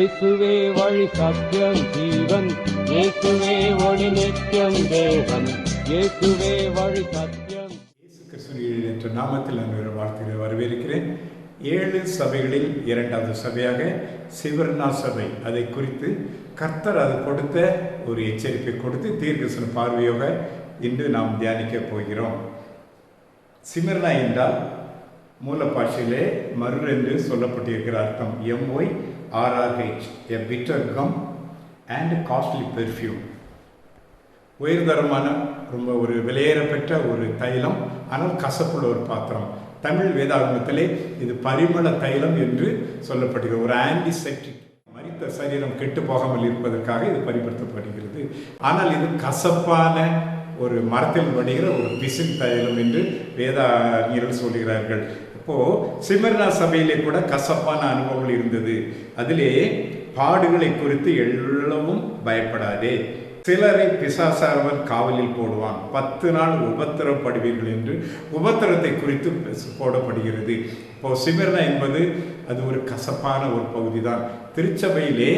இயேசுவே வழி சத்தியம் ஜீவன். இயேசுவே ஒளி நித்தியம் தேவன். இயேசுவே வழி சத்தியம். இயேசு கிறிஸ்துவின் என்ற நாமத்தில் நான் ஒரு வார்த்தைகளை வரவேற்கிறேன். ஏழு சபைகளில் இரண்டாவது சபையாக சிவர்ணா சபை. அதை குறித்து கர்த்தர் அது கொடுத்த ஒரு எச்சரிக்கை கொடுத்து தீர்க்கசன பார்வையோக இன்று நாம் தியானிக்க போகிறோம். சிமர்னா என்றால் மூல பாஷையிலே மருள் என்று சொல்லப்பட்டிருக்கிற அர்த்தம். M Y R R H a bitter gum and costly perfume உயர்தரமான ரொம்ப ஒரு விலையேறப்பெற்ற ஒரு தைலம் ஆனால் கசப்புள்ள ஒரு பாத்திரம். தமிழ் வேதாகமத்திலே இது பரிமள தைலம் என்று சொல்லப்படுகிறது. ஒரு ஆன்டிசெப்டிக் மரித்த சரீரம் கெட்டு போகாமல் இருப்பதற்காக இது பயன்படுத்தப்படுகிறது. ஆனால் இது கசப்பான ஒரு மரத்தில் வடிகிற ஒரு பிசின் தைலம் என்று வேதாஞர்கள் சொல்கிறார்கள். இப்போது சிமர்னா சபையிலே கூட கசப்பான அனுபவங்கள் இருந்தது. அதிலே பாடுகளை குறித்து எவ்வளவும் பயப்படாதே. சிலரை பிசாசாரவன் காவலில் போடுவான். பத்து நாள் உபத்திரப்படுவீர்கள் என்று உபத்திரத்தை குறித்து போடப்படுகிறது. இப்போ சிமர்னா என்பது அது ஒரு கசப்பான ஒரு பகுதி தான் திருச்சபையிலே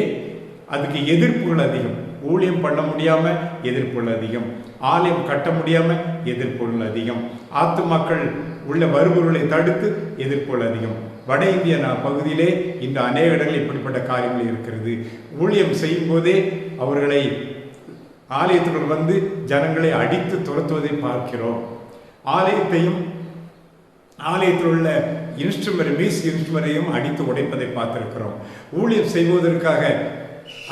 அதுக்கு எதிர்ப்புகள் அதிகம். ஊழியம் பண்ண முடியாம எதிர்ப்புகள் அதிகம். ஆலயம் கட்ட முடியாம எதிர்ப்புகள் அதிகம். ஆத்து மக்கள் உள்ள வருபவர்களை தடுத்து எதிர்ப்புகள் அதிகம். வட இந்திய நா- பகுதியிலே இந்த அநேக இடங்களில் இப்படிப்பட்ட காரியங்கள் இருக்கிறது. ஊழியம் செய்யும் போதே அவர்களை ஆலயத்துடன் வந்து ஜனங்களை அடித்து துரத்துவதை பார்க்கிறோம். ஆலயத்தையும் ஆலயத்தில் உள்ள இன்ஸ்ட்ருமெண்ட் மியூசிக் இன்ஸ்ட்ருமெண்டையும் அடித்து உடைப்பதை பார்த்திருக்கிறோம். ஊழியம் செய்வதற்காக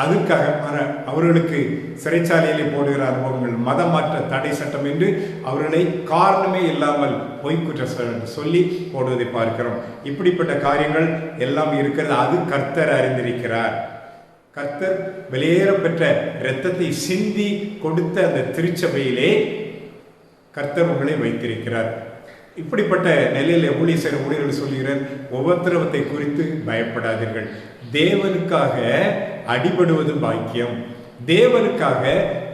அதற்காக அவர்களுக்கு சிறைச்சாலையிலே போடுகிற அனுபவங்கள் மதமாற்ற தடை சட்டம் என்று அவர்களை காரணமே இல்லாமல் பொய்க்குற்ற சொல்லி போடுவதை பார்க்கிறோம். இப்படிப்பட்ட காரியங்கள் எல்லாம் இருக்கிறது. அது கர்த்தர் அறிந்திருக்கிறார். கர்த்தர் வெளியேற பெற்ற இரத்தத்தை சிந்தி கொடுத்த அந்த திருச்சபையிலே கர்த்தர் உங்களை வைத்திருக்கிறார். இப்படிப்பட்ட நிலையில் ஊழியர் ஊழியர்கள் சொல்கிறார் உபத்திரவத்தை குறித்து பயப்படாதீர்கள். தேவனுக்காக அடிபடுவது பாக்கியம். தேவருக்காக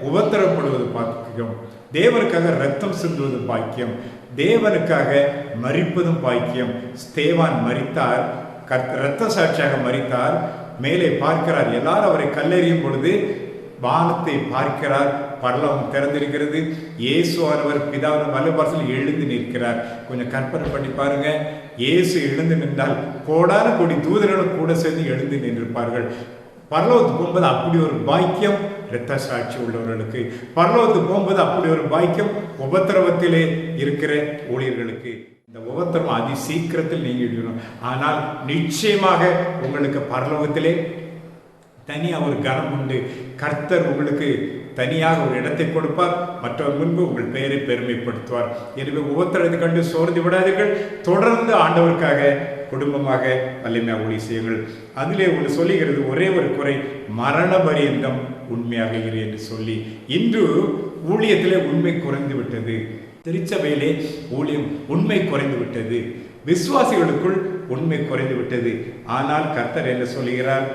உபத்திரப்படுவது பாக்கியம். தேவருக்காக ரத்தம் சிந்துவது பாக்கியம். தேவனுக்காக மறிப்பதும் பாக்கியம். ஸ்தேவான் மறித்தார் கத் இரத்த சாட்சியாக மறித்தார் மேலே பார்க்கிறார். எல்லாரும் அவரை கல்லெறியும் பொழுது வானத்தை பார்க்கிறார். பரலவம் திறந்திருக்கிறது. இயேசுவானவர் பிதாவின் வலபாரத்தில் எழுந்து நிற்கிறார். கொஞ்சம் கற்பனை பண்ணி பாருங்க. இயேசு எழுந்து நின்றால் கோடான கோடி தூதர்களும் கூட சேர்ந்து எழுந்து நின்றிருப்பார்கள். பரலோகத்துக்கு போகும்போது அப்படி ஒரு பாக்கியம் இரத்த சாட்சி உள்ளவர்களுக்கு. பரலோகத்துக்கு போகும்போது அப்படி ஒரு பாக்கியம் உபத்திரவத்திலே இருக்கிற ஊழியர்களுக்கு. இந்த உபத்திரம் அதி சீக்கிரத்தில் நீங்கிவிடும். ஆனால் நிச்சயமாக உங்களுக்கு பரலோகத்திலே தனியாக ஒரு கனம் உண்டு. கர்த்தர் உங்களுக்கு தனியாக ஒரு இடத்தை கொடுப்பார். மற்றவர் முன்பு உங்கள் பெயரை பெருமைப்படுத்துவார். எனவே உபத்திரத்தை கண்டு சோர்ந்து விடாதீர்கள். தொடர்ந்து ஆண்டவருக்காக குடும்பமாக வலிமையாக ஊழி செய்யுங்கள். அதிலே ஒன்று சொல்லுகிறது ஒரே ஒரு குறை மரண பரியந்தம் உண்மையாக இரு என்று சொல்லி. இன்று ஊழியத்திலே உண்மை குறைந்து விட்டது. திருச்சபையிலே ஊழியம் உண்மை குறைந்து விட்டது. விசுவாசிகளுக்குள் உண்மை குறைந்து விட்டது. ஆனால் கர்த்தர் என்ன சொல்கிறார்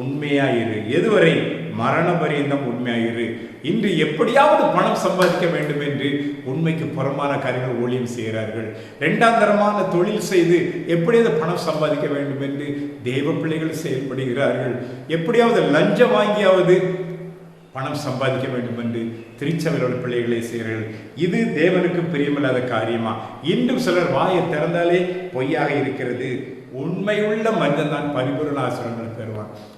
உண்மையாயிரு. எதுவரை மரண பரியந்தம் உண்மையாயிரு? இன்று எப்படியாவது பணம் சம்பாதிக்க வேண்டும் என்று உண்மைக்கு புறமான காரியங்கள் ஊழியம் செய்கிறார்கள். இரண்டாம் தரமான தொழில் செய்து எப்படியாவது பணம் சம்பாதிக்க வேண்டும் என்று தெய்வ பிள்ளைகள் செயல்படுகிறார்கள். எப்படியாவது லஞ்சம் வாங்கியாவது பணம் சம்பாதிக்க வேண்டும் என்று திருச்சபையோட பிள்ளைகளை செய்கிறார்கள். இது தேவனுக்கு பிரியமில்லாத காரியமா? இன்றும் சிலர் வாயை திறந்தாலே பொய்யாக இருக்கிறது. உண்மையுள்ள மனிதன் தான் பரிபுரன் ஆசிரங்கள் பெறும்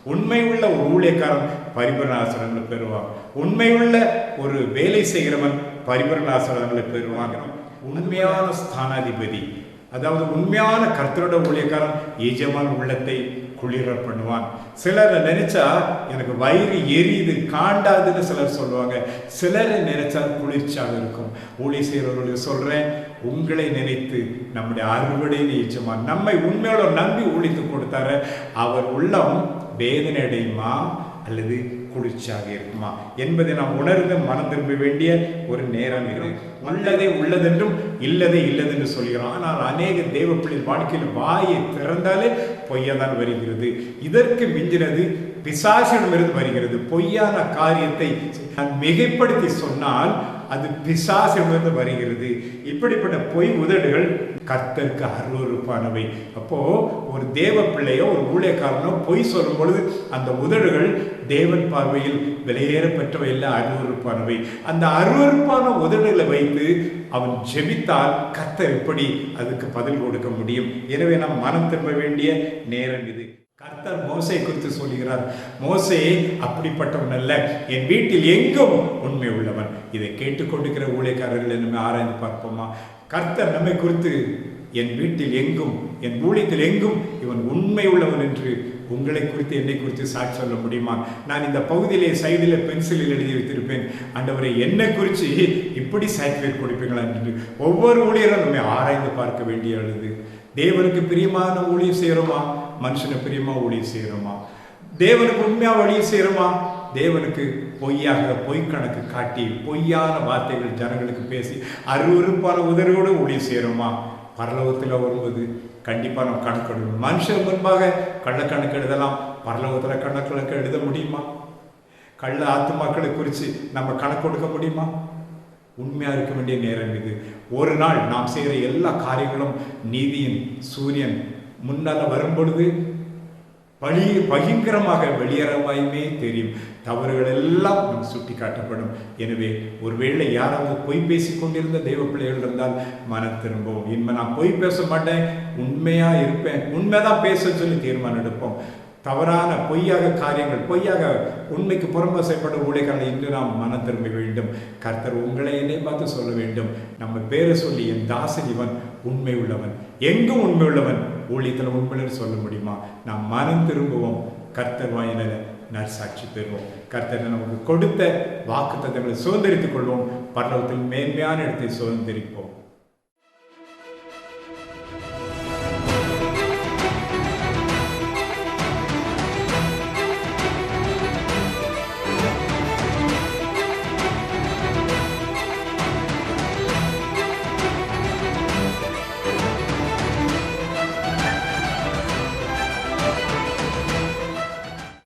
பெறுவான் உள்ள ஒரு ஊழியக்காரன் பரிபூரண ஆசிரங்களை பெறுவான் உண்மையுள்ள ஒரு வேலை செய்கிறவன் பரிபூரண ஆசிரங்களை பெறுவான் உண்மையான ஸ்தானாதிபதி அதாவது உண்மையான கர்த்தரோட ஊழியக்காரன் எஜமான் உள்ளத்தை குளிர பண்ணுவான் சிலர் நினைச்சா எனக்கு வயிறு எரியுது காண்டாதுன்னு சிலர் சொல்லுவாங்க. சிலரை நினைச்சா குளிர்ச்சியாக இருக்கும். ஊழி செய்கிறவர்களுக்கு சொல்றேன் உங்களை நினைத்து நம்முடைய அறுவடை நிச்சயமா நம்மை உண்மையோட நம்பி ஊழித்து கொடுத்தாரு. அவர் உள்ளம் வேதனை அடையுமா அல்லது குளிர்ச்சியாக இருக்குமா என்பதை நாம் உணர்ந்து மனம் திரும்ப வேண்டிய ஒரு நேரம் இது. உள்ளதே உள்ளதென்றும் இல்லதே இல்லதென்று சொல்கிறோம். ஆனால் அநேக தேவ பிள்ளை வாழ்க்கையில் வாயை திறந்தாலே பொய்யாதான் வருகிறது. இதற்கு மிஞ்சினது பிசாசிடமிருந்து வருகிறது. பொய்யான காரியத்தை நான் மிகைப்படுத்தி சொன்னால் அது பிசாசிடமிருந்து வருகிறது. இப்படிப்பட்ட பொய் உதடுகள் கர்த்தருக்கு அருவறுப்பானவை அப்போ ஒரு தேவ பிள்ளையோ ஒரு ஊழியக்காரனோ பொய் சொல்லும் பொழுது அந்த உதடுகள் தேவன் பார்வையில் விலையேறப்பெற்றவை எல்லாம் அருவறுப்பானவை அந்த அருவறுப்பான உதடுகளை வைத்து அவன் ஜெபித்தால் கர்த்தர் எப்படி அதுக்கு பதில் கொடுக்க முடியும்? எனவே நாம் மனம் திரும்ப வேண்டிய நேரம் இது. கர்த்தர் மோசை குறித்து சொல்கிறார் மோசே அப்படிப்பட்டவன் அல்ல. என் வீட்டில் எங்கும் உண்மை உள்ளவன். இதை கேட்டுக்கொண்டிருக்கிற ஊழியக்காரர்கள் நம்ம ஆராய்ந்து பார்ப்போமா? கர்த்தர் நம்மை குறித்து என் வீட்டில் எங்கும் என் ஊழியத்தில் எங்கும் இவன் உண்மை உள்ளவன் என்று உங்களை குறித்து என்னை குறித்து சாட்சி சொல்ல முடியுமா? நான் இந்த பகுதியிலே சைடில் பென்சிலில் எழுதி வைத்திருப்பேன். ஆண்டவரை என்னை குறித்து இப்படி சாட்டிஃபைட் கொடுப்பீங்களா என்று ஒவ்வொரு ஊழியரும் நம்மை ஆராய்ந்து பார்க்க வேண்டிய அழுது. தேவனுக்கு பிரியமான ஊழியம் செய்கிறோமா? மனுஷனுக்கு பிரியமாக ஊழியம் செய்கிறோமா? தேவனுக்கு உண்மையாக வழியும் செய்கிறோமா? தேவனுக்கு பொய்யாக பொய் கணக்கு காட்டி பொய்யான வார்த்தைகள் ஜனங்களுக்கு பேசி அருவறுப்பான உதவியோடு ஒளி சேருமா பரலோகத்தில் வருவது கண்டிப்பாக நம்ம கணக்கு மனுஷன் முன்பாக கள்ள கணக்கு எழுதலாம். பரலோகத்தில் கணக்கு எழுத முடியுமா? கள்ள ஆத்துமாக்களை குறித்து நம்ம கணக்கு கொடுக்க முடியுமா? உண்மையாக இருக்க வேண்டிய நேரம் இது. ஒரு நாள் நாம் செய்கிற எல்லா காரியங்களும் நீதியின் சூரியன் முன்னால் வரும்பொழுது பழி பயங்கரமாக வெளியேறவாயுமே தெரியும். தவறுகள் எல்லாம் நம் சுட்டி காட்டப்படும் எனவே ஒருவேளை யாராவது பொய் பேசி கொண்டிருந்த தெய்வ பிள்ளைகள் இருந்தால் மனம் திரும்பவும் இனிமே நான் பொய் பேச மாட்டேன் உண்மையா இருப்பேன் உண்மைதான் பேச சொல்லி தீர்மானம் எடுப்போம். தவறான பொய்யாக காரியங்கள் பொய்யாக உண்மைக்கு புறம்பசைப்படும் ஊழியர்கள் இன்று நாம் மனம் திரும்ப வேண்டும். கர்த்தர் உங்களை என்னை பார்த்து சொல்ல வேண்டும். நம்ம பேரை சொல்லி என் தாசன் இவன் உண்மை உள்ளவன். எங்கும் உண்மை உள்ளவன். ஊழியத்தில் உண்மையிலும் சொல்ல முடியுமா? நாம் மனம் திரும்புவோம். கர்த்தர் வாயில நற்சாட்சி பெறுவோம். கர்த்தர் நமக்கு கொடுத்த வாக்கு தத்தங்களை சுதந்திரித்துக் கொள்வோம். பரலோகத்தில் மேன்மையான இடத்தை சுதந்திரிப்போம்.